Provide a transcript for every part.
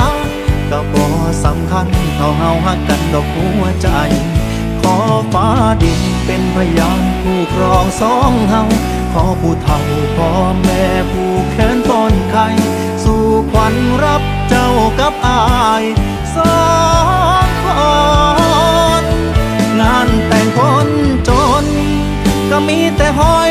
ก็บ่สำคัญ เท่าเฮาฮักกันดอกหัวใจ ขอฟ้าดินเป็นพยานผู้ครองสองเฮาขอผู้เฒ่าพ่อแม่ผู้แขนป้อนไข่สู่ขวัญรับเจ้ากับอายสองคนงานแต่งคนจน ก็มีแต่หอย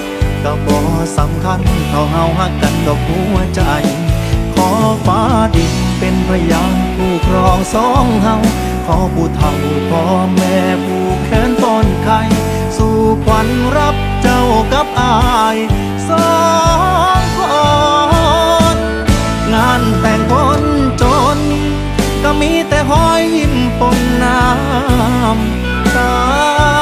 กกันดอกหัวใจ ขอฟ้าดินเป็นพยานผู้ครองสองเฮาขอผู้เฒ่าพ่อแม่ผู้แขนป้นไข่สู่ขวัญรับเจ้ากับอายสองคนงานแต่งคนจน ก็มีแต่หอยยิ้มปนน้ำตา